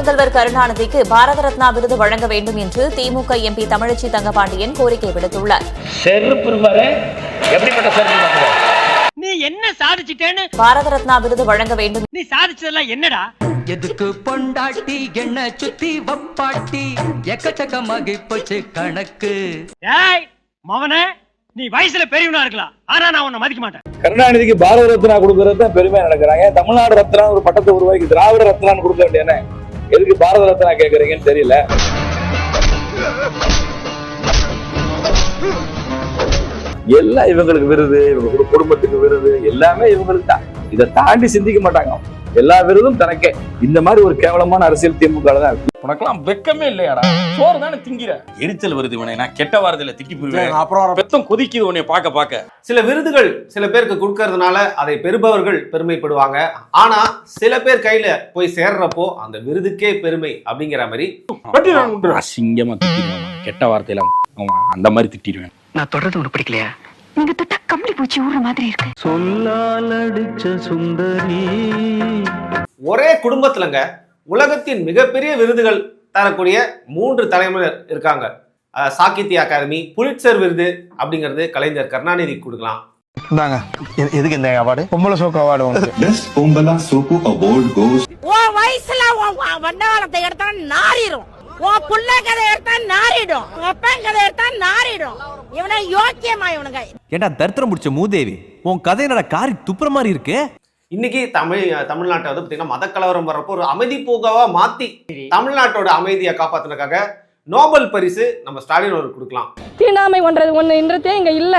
முதல்வர் கருணாநிதிக்கு பாரத ரத்னா விருது வழங்க வேண்டும் என்று திமுக எம்பி தமிழச்சி தங்கபாண்டியன் கோரிக்கை விடுத்துள்ளார். நீ என்ன சாதிச்சிட்டேன்னு? பாரத ரத்னா விருது வழங்க வேண்டும். நீ சாதிச்சதெல்லாம் என்னடா? எதுக்கு பொண்டாட்டி என்ன சுத்தி வப்பாட்டி? எக்கச்சக்கமாகி போச்சு கணக்கு. ஏய் மவனே நீ வயசுல பெரியவனா இருக்கலாம். ஆனா நான் உன்னை மதிக்க மாட்டேன். கருணாநிதிக்கு பாரத ரத்னா கொடுக்கறது தான் பெருமையா நடக்கிறாங்க. தமிழ்நாடு ரத்னா ஒரு பட்டத்தை உருவாக்கி திராவிட ரத்னான்னு கொடுக்க வேண்டியன எதுக்கு பாரத ரத்னா கேக்குறீங்கன்னு தெரியல. எல்லாம் இவங்களுக்கு விருது இவங்க குடும்பத்துக்கு விருது எல்லாமே இவங்களுக்கு தான் இதை தாண்டி சிந்திக்க மாட்டாங்க எல்லா விருதும் தனக்கே. இந்த மாதிரி ஒரு கேவலமான அரசியல் திமுக தான் இருக்கு. உனக்கெல்லாம் வெக்கமே இல்லையாடா? சோறு தானே திங்கிற? எரிச்சல் வருது இவனை நான் கெட்ட வாரத்துல திட்டி போயிருவேன் அப்புறம் பெத்தம் கொதிக்குது உன்னை பார்க்க பார்க்க. சில விருதுகள் சில பேருக்கு கொடுக்கறதுனால அதை பெறுபவர்கள் பெருமைப்படுவாங்க. ஆனா சில பேர் கையில போய் சேர்றப்போ அந்த விருதுக்கே பெருமை அப்படிங்கிற மாதிரி அசிங்கமா திட்டிடுவேன். கெட்ட வார்த்தையில அவன் அந்த மாதிரி திட்டிடுவேன். நான் தொடர்ந்து உனக்கு பிடிக்கலையா? நீங்க தொட்டா கம்பளி பூச்சி ஊற மாதிரி இருக்கு. சொல்லால் அடிச்ச சுந்தரி. ஒரே குடும்பத்துலங்க உலகத்தின் மிகப்பெரிய விருதுகள் தரக்கூடிய மூன்று தலைமுறையினர் இருக்காங்க. சாகித்ய அகாதமி புலிட்சர் விருது அப்படிங்கிறது கலைஞர் கருணாநிதி கொடுக்கலாம். இந்தாங்க. எதுக்கு இந்த அவார்டு? பொம்பளை சோக்கு award Pombala Soko Award goes உன் வயசுல உன் வண்டவாளத்தை எடுத்தா நாரிடும் உன் புள்ள கதை எடுத்தா நாரிடும். உன் அப்பன் கதை எடுத்தா நாரிடும். இவனை யோக்கியமா இவனுங்க. ஏண்டா தரித்திரம் முடிச்ச மூதேவி? உன் கதை என்னடா காரி துப்புற மாதிரி இருக்கு? இன்னைக்கு தமிழ் தமிழ்நாட்டை வந்து பார்த்தீங்கன்னா மதக்கலவரம் வர்றப்போ ஒரு அமைதி பூங்காவா மாத்தி தமிழ்நாட்டோட அமைதியை காப்பாத்தினதுக்காக நோபல் பரிசு நம்ம ஸ்டாலின் அவருக்கு கொடுக்கலாம். தீண்டாமை ஒன்றது ஒன்று இன்றதே இங்க இல்ல.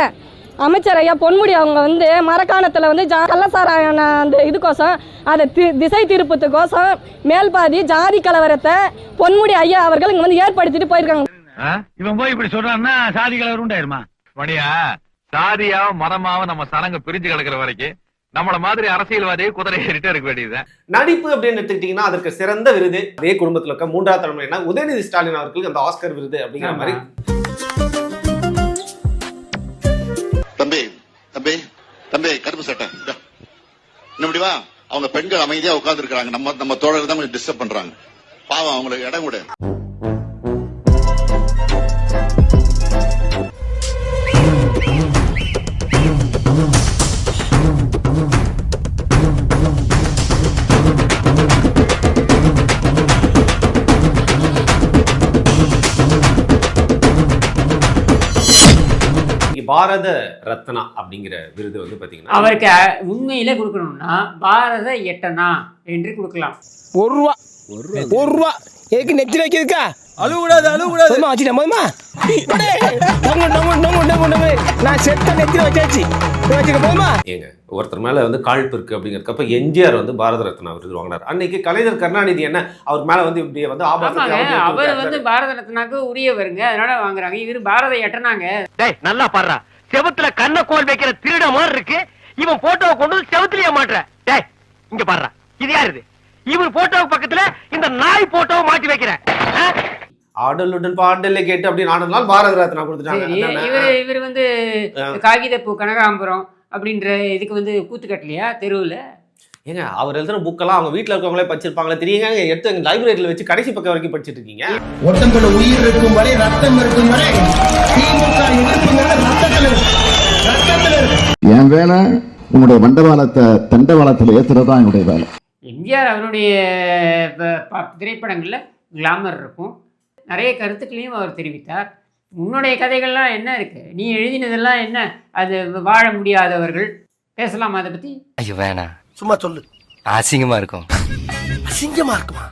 அமைச்சர் ஐயா பொன்முடி அவங்க வந்து மரக்காணத்துல வந்து ஜா கள்ளசாராயான அந்த இதுக்கோசம் அதை தி- திசை திருப்பத்துக்கோசம் மேல்பாதி ஜாதி கலவரத்தை பொன்முடி ஐயா அவர்கள் இங்க வந்து ஏற்படுத்திட்டு போயிருக்காங்க. இவன் போய் இப்படி சொல்றான்னா சாதி கலர் உண்டாயிருமா? மணியா சாதியாவும் மதமாவும் நம்ம சனங்க பிரிஞ்சு கிடக்குற வரைக்கும் நம்மள மாதிரி அரசியல்வாதியை குதிரை ஏறிட்டே இருக்க வேண்டியது நடிப்பு அப்படின்னு எடுத்துக்கிட்டீங்கன்னா அதற்கு சிறந்த விருது. அதே குடும்பத்தில் இருக்க மூன்றாவது தலைமுறைனா உதயநிதி ஸ்டாலின் அவர்களுக்கு அந்த ஆஸ்கர் விருது அப்படிங்கிற மாதிரி. தம்பி தம்பி தம்பி கருப்பு சட்டை இன்னும் வா அவங்க பெண்கள் அமைதியா உட்கார்ந்து இருக்காங்க நம்ம நம்ம தோழர் தான் டிஸ்டர்ப் பண்றாங்க. பாவம் அவங்களுக்கு இடம் கூட. இங்க பாரத ரத்னா அப்படிங்கிற விருது வந்து பாத்தீங்கன்னா அவருக்கு உண்மையிலே கொடுக்கணும்னா பாரத எட்டனா என்று கொடுக்கலாம். ஒரு ரூபா. ஒரு ரூபா. எதுக்கு நெத்தி வைக்கிறதுக்கா? அழுவுடாது அழுவுடாது வச்சுட்டேன் போதுமா டொங்கு, டொங்கு, டொங்கு, டொங்கு, டொங்கு. நான் செத்த நெத்தில வச்சாச்சு. வச்சுக்க போதுமா ஏங்க ஒருத்தர் மேல வந்து காழ்ப்பு இருக்கு அப்படிங்கிறக்கப்ப எம்ஜிஆர் வந்து பாரத ரத்னா விருது வாங்கினார். அன்னைக்கு கலைஞர் கருணாநிதி என்ன அவர் மேல வந்து இப்படி வந்து அவர். வந்து பாரத ரத்னாக்கு உரியவருங்க. அதனால வாங்குறாங்க. இவர் பாரத எட்டனாங்க. டேய் நல்லா பாடுறா. செவுத்துல கண்ண கோல் வைக்கிற திருட மாதிரி இருக்கு. இவன் போட்டோவை கொண்டு வந்து செவுத்துலயே மாட்டுற. டேய் இங்க பாடுறா. இது யாரு இது? இவர் போட்டோவுக்கு பக்கத்துல இந்த நாய் போட்டோவை மாட்டி வைக்கிற ஆ? ஆடலுடன் பாடலை கேட்டு அப்படின்னு ஆடலாம் பாரத ரத்னா கொடுத்துட்டாங்க? இவர் இவர் வந்து ஆ. காகிதப்பூ கனகாம்பரம் அப்படின்ற இதுக்கு வந்து கூத்து கட்டலையா தெருவுல? ஏங்க அவர் எழுதுற புக்கெல்லாம் அவங்க வீட்ல இருக்கவங்களே படிச்சிருப்பாங்களே தெரியுங்க. எடுத்து எங்க லைப்ரரியில வச்சு கடைசி பக்கம் வரைக்கும் படிச்சிட்டு இருக்கீங்க ஒட்டம்புல உயிர் இருக்கும் வரை ரத்தம் இருக்கும் வரை திமுக எதிர்ப்புங்கிறது என் வேலை உன்னுடைய மண்டபாலத்தை தண்டவாளத்தில் ஏத்துறதா என்னுடைய வேலை. எம்ஜிஆர் அவருடைய ப- ப- திரைப்படங்கள்ல கிளாமர் இருக்கும். நிறைய கருத்துக்களையும் அவர் தெரிவித்தார். உன்னுடைய கதைகள்லாம் என்ன இருக்கு? நீ எழுதினதெல்லாம் என்ன? அது வாழ முடியாதவர்கள். பேசலாமா அதை பத்தி? ஐயோ வேணாம் சும்மா சொல்லு. அசிங்கமா இருக்கும். அசிங்கமா இருக்குமா?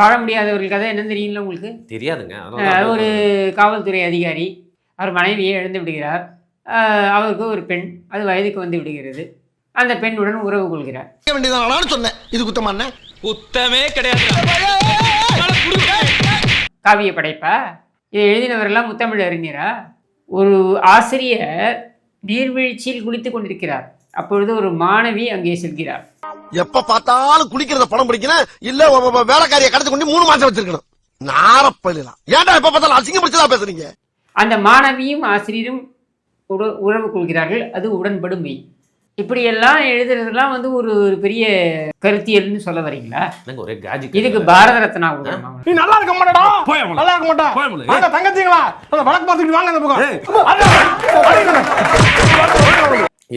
வாழ முடியாதவர்கள் கதை என்ன தெரியல உங்களுக்கு? தெரியாதுங்க. ஒரு காவல்துறை அதிகாரி அவர் மனைவியை இழந்து விடுகிறார். அவருக்கு ஒரு பெண் அது வயதுக்கு வந்து விடுகிறது. அந்த பெண்ணுடன் உறவு கொள்கிறார். சொன்னேன். இது குத்தமா குத்தமே கிடையாது காவிய படைப்பா? இதை எழுதினவரெல்லாம் முத்தமிழ் அறிஞரா? ஒரு ஆசிரியர் நீர்வீழ்ச்சியில் குளித்துக் கொண்டிருக்கிறார். அப்பொழுது ஒரு மாணவி அங்கே செல்கிறார். எப்ப பார்த்தாலும் குளிக்கிறத படம் பிடிக்கணும் இல்ல வேலைக்காரியை கடத்து கொண்டு மூணு மாசம் வச்சிருக்கணும். நாரப்பள்ளலாம் ஏன்டா எப்ப பார்த்தாலும் அசிங்கம் பிடிச்சதா பேசுறீங்க? அந்த மாணவியும் ஆசிரியரும் உற- உறவு கொள்கிறார்கள். அது உடன்படுமை இப்படியெல்லாம் எழுதுறதெல்லாம் வந்து ஒரு ஒரு பெரிய கருத்தியல்னு சொல்ல வரீங்களா? ஒரே காஜி இதுக்கு பாரத ரத்னா நீ நல்லா இருக்க மாட்டடா. நல்லா இருக்க மாட்டா. வாங்க தங்கச்சிங்களா? அந்த வழக்கு பார்த்துட்டு வாங்க அந்த பக்கம்.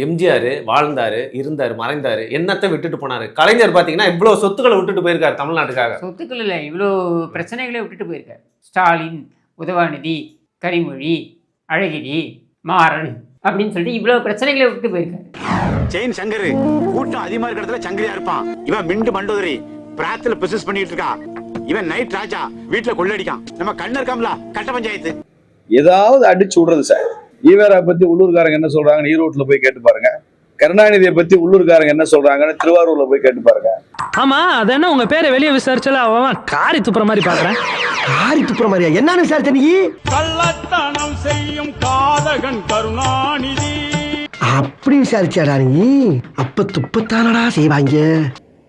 எம்ஜிஆர் வாழ்ந்தாரு இருந்தாரு மறைந்தாரு என்னத்தை விட்டுட்டு போனாரு? கலைஞர் பாத்தீங்கன்னா இவ்வளவு சொத்துக்களை விட்டுட்டு போயிருக்காரு தமிழ்நாட்டுக்காக. சொத்துக்கள் இல்லை இவ்வளோ பிரச்சனைகளை விட்டுட்டு போயிருக்காரு. ஸ்டாலின் உதவாநிதி கனிமொழி அழகிரி மாறன் அப்படின்னு சொல்லிட்டு இவ்வளோ பிரச்சனைகளை விட்டு போயிருக்காரு. செயின் சங்கரு. கூட்டம் அதிகமா இருக்கிற இடத்துல சங்கரியா இருப்பான். இவன் மிண்டு மண்டோதரி. பிராத்துல பிசினஸ் பண்ணிட்டு இருக்கான் இவன் நைட் ராஜா. வீட்டுல கொள்ளடிக்கான். நம்ம கண்ணு இருக்காமல? கட்ட பஞ்சாயத்து. ஏதாவது அடிச்சு விடுறது சார் ஈவேரா பத்தி உள்ளூர்காரங்க என்ன சொல்றாங்கன்னு ஈரோட்ல போய் கேட்டு பாருங்க. கருணாநிதியை பத்தி உள்ளூர்காரங்க என்ன சொல்றாங்கன்னு திருவாரூர்ல போய் கேட்டு பாருங்க. ஆமா அது என்ன? உங்க பேரை வெளியே விசாரிச்சால அவன் காரி துப்புற மாதிரி பாக்குறேன். காரி துப்புற மாதிரியா? என்ன விசாரிச்ச நீ கள்ளத்தனம் செய்யும் காதகன் கருணாநிதி. அப்படி விசாரிச்சாடா நீ? அப்ப துப்பத்தானடா செய்வாங்க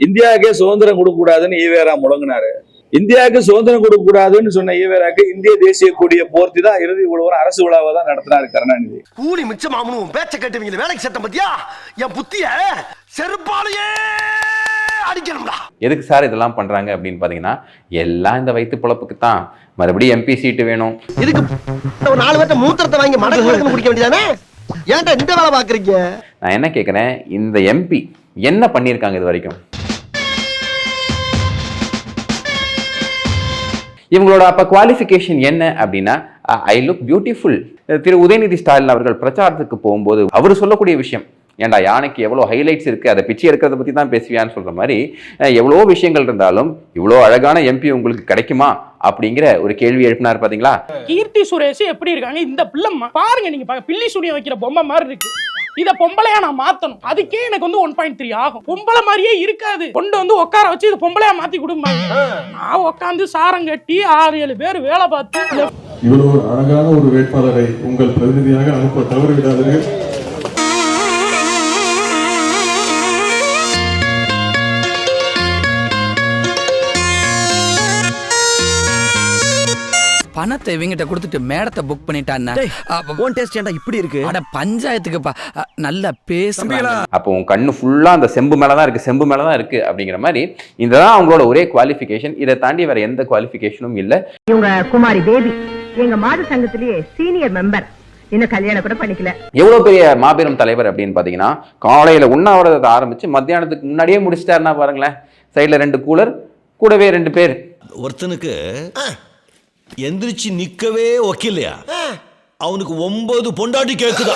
இந்தியாவுக்கே சுதந்திரம் கொடுக்க கூடாதுன்னு ஈவேரா முழங்கினாரு. இந்தியாவுக்கு சுதந்திரம் கொடுக்க கூடாதுன்னு சொன்ன ஈவேராக்கு இந்திய தேசிய கொடியை போர்த்தி தான் இறுதி உழவர் அரசு விழாவை தான் நடத்தினாரு கருணாநிதி. கூலி மிச்சமாமனு உன் பேச்ச கட்டுவீங்க வேலைக்கு சட்டம் பத்தியா? என் புத்திய செருப்பாலேயே அடிக்கணும்டா. எதுக்கு சார் இதெல்லாம் பண்றாங்க அப்படின்னு பாத்தீங்கன்னா எல்லாம் இந்த வயிற்று பொழப்புக்கு தான். மறுபடியும் எம்பி சீட்டு வேணும். இதுக்கு ஒரு நாலு பேர்த்த மூத்திரத்தை வாங்கி மடக்கு குடிக்க வேண்டியதானே? ஏன்டா இந்த வேலை பாக்குறீங்க நான் என்ன கேட்குறேன் இந்த எம்பி என்ன பண்ணியிருக்காங்க இது வரைக்கும்? இவங்களோட அப்ப குவாலிஃபிகேஷன் என்ன அப்படின்னா ஐ லுக் பியூட்டிஃபுல் திரு உதயநிதி ஸ்டாலின் அவர்கள் பிரச்சாரத்துக்கு போகும்போது அவர் சொல்லக்கூடிய விஷயம் ஏன்டா யானைக்கு எவ்வளோ ஹைலைட்ஸ் இருக்கு? அதை பிச்சை எடுக்கிறத பத்தி தான் பேசுவியான்னு சொல்ற மாதிரி எவ்வளோ விஷயங்கள் இருந்தாலும் இவ்வளோ அழகான எம்பி உங்களுக்கு கிடைக்குமா? அப்படிங்கிற ஒரு கேள்வி எழுப்பினார் பாத்தீங்களா? கீர்த்தி சுரேஷ் எப்படி இருக்காங்க? இந்த பிள்ளை பாருங்க நீங்க பாருங்க பில்லி சுனியம் வைக்கிற பொம்மை மாதிரி இருக்கு. இத பொம்பளையா நான் மாத்தணும். அதுக்கே எனக்கு வந்து ஒன் பாயிண்ட் த்ரீ ஆகும். பொம்பளை மாதிரியே இருக்காது. கொண்டு வந்து உட்கார வச்சு இது பொம்பளையா மாத்தி கொடுப்பாங்க நான் உட்காந்து சாரம் கட்டி ஆறு ஏழு பேர் வேலை பார்த்து இவ்வளவு அழகான ஒரு வேட்பாளரை உங்கள் பிரதிநிதியாக அனுப்ப தவறிவிடாதீர்கள். பணத்தை இவங்கிட்ட கொடுத்துட்டு மேடத்தை புக் பண்ணிட்டான்னா உன் டேஸ்ட் ஏன்டா இப்படி இருக்கு? அட பஞ்சாயத்துக்குப்பா. நல்லா பேசுறீங்களா அப்போ உன் கண்ணு ஃபுல்லா அந்த செம்பு மேல தான் இருக்கு செம்பு மேல தான் இருக்கு அப்படிங்கிற மாதிரி இதுதான் அவங்களோட ஒரே குவாலிஃபிகேஷன் இதை தாண்டி வேற எந்த குவாலிஃபிகேஷனும் இல்ல. இவங்க குமாரி பேபி எங்க மாத சங்கத்திலேயே சீனியர் மெம்பர் இன்னும் கல்யாணம் கூட பண்ணிக்கல. எவ்வளவு பெரிய மாபெரும் தலைவர் அப்படின்னு பாத்தீங்கன்னா காலையில உண்ணாவிரதத்தை ஆரம்பிச்சு மத்தியானத்துக்கு முன்னாடியே முடிச்சிட்டாருன்னா பாருங்களேன். சைடுல ரெண்டு கூலர் கூடவே ரெண்டு பேர். ஒருத்தனுக்கு எந்திரிச்சு நிக்கவே ஒக்கில்லையா அவனுக்கு ஒன்பது பொண்டாட்டி கேக்குதா?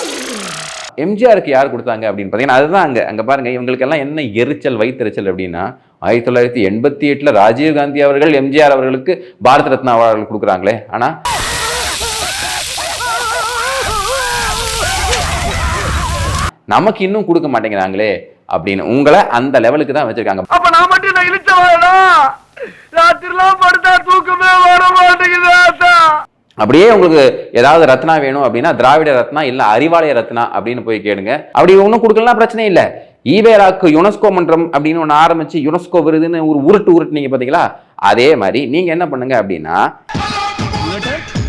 எம்ஜிஆருக்கு யார் கொடுத்தாங்க அப்படின்னு பார்த்தீங்கன்னா அதுதான் அங்கே. அங்கே பாருங்க இவங்களுக்கெல்லாம் என்ன எரிச்சல் வைத்தெரிச்சல் அப்படின்னா ஆயிரத்தி தொள்ளாயிரத்தி எண்பத்தி எட்டில் ராஜீவ் காந்தி அவர்கள் எம்ஜிஆர் அவர்களுக்கு பாரத ரத்னா அவார்டு கொடுக்குறாங்களே. ஆனால் நமக்கு இன்னும் கொடுக்க மாட்டேங்கிறாங்களே அப்படின்னு உங்களை அந்த லெவலுக்கு தான் வச்சிருக்காங்க. அப்ப நான் மட்டும் நான் இழிச்சவாடா ராத்திரிலாம் படுத்தா தூக்கமே வர அப்படியே உங்களுக்கு ஏதாவது ரத்னா வேணும் அப்படின்னா திராவிட ரத்னா இல்ல அறிவாலய ரத்னா அப்படின்னு போய் கேளுங்க. அப்படி ஒன்றும் கொடுக்கலாம் பிரச்சனை இல்லை. ஈவேராக்கு யுனெஸ்கோ மன்றம் அப்படின்னு ஒன்று ஆரம்பிச்சு யுனெஸ்கோ விருதுன்னு ஒரு உருட்டு உருட்டுனீங்க பாத்தீங்களா? அதே மாதிரி நீங்க என்ன பண்ணுங்க அப்படின்னா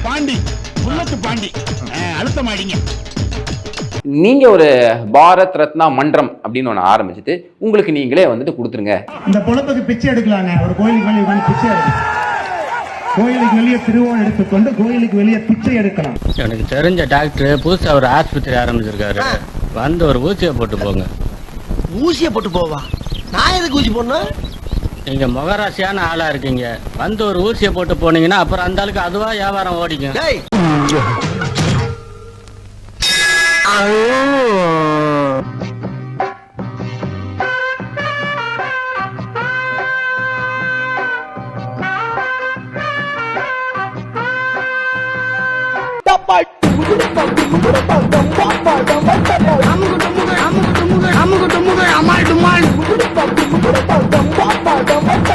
பாண்டி பாண்டி. அழுத்த மாடிங்க நீங்க ஒரு பாரத் ரத்னா மன்றம் அப்படின்னு ஒன்று ஆரம்பிச்சுட்டு உங்களுக்கு நீங்களே வந்துட்டு கொடுத்துருங்க. இந்த பொழப்புக்கு பிச்சை எடுக்கலாங்க. ஒரு கோயிலுக்கு பிச்சை எடுக்கலாம் கோயிலுக்கு வெளியே திருவோம் எடுத்துக்கொண்டு கோயிலுக்கு வெளியே பிச்சை எடுக்கலாம். எனக்கு தெரிஞ்ச டாக்டர் புதுசா ஒரு ஆஸ்பத்திரி ஆரம்பிச்சிருக்காரு. வந்து ஒரு ஊசியை போட்டு போங்க. ஊசியை போட்டு போவா? நான் எதுக்கு ஊசி போடணும்? நீங்க முகராசியான ஆளா இருக்கீங்க. வந்து ஒரு ஊசியை போட்டு போனீங்கன்னா அப்புறம் அந்த ஆளுக்கு அதுவா வியாபாரம் ஓடிக்கும். Bye.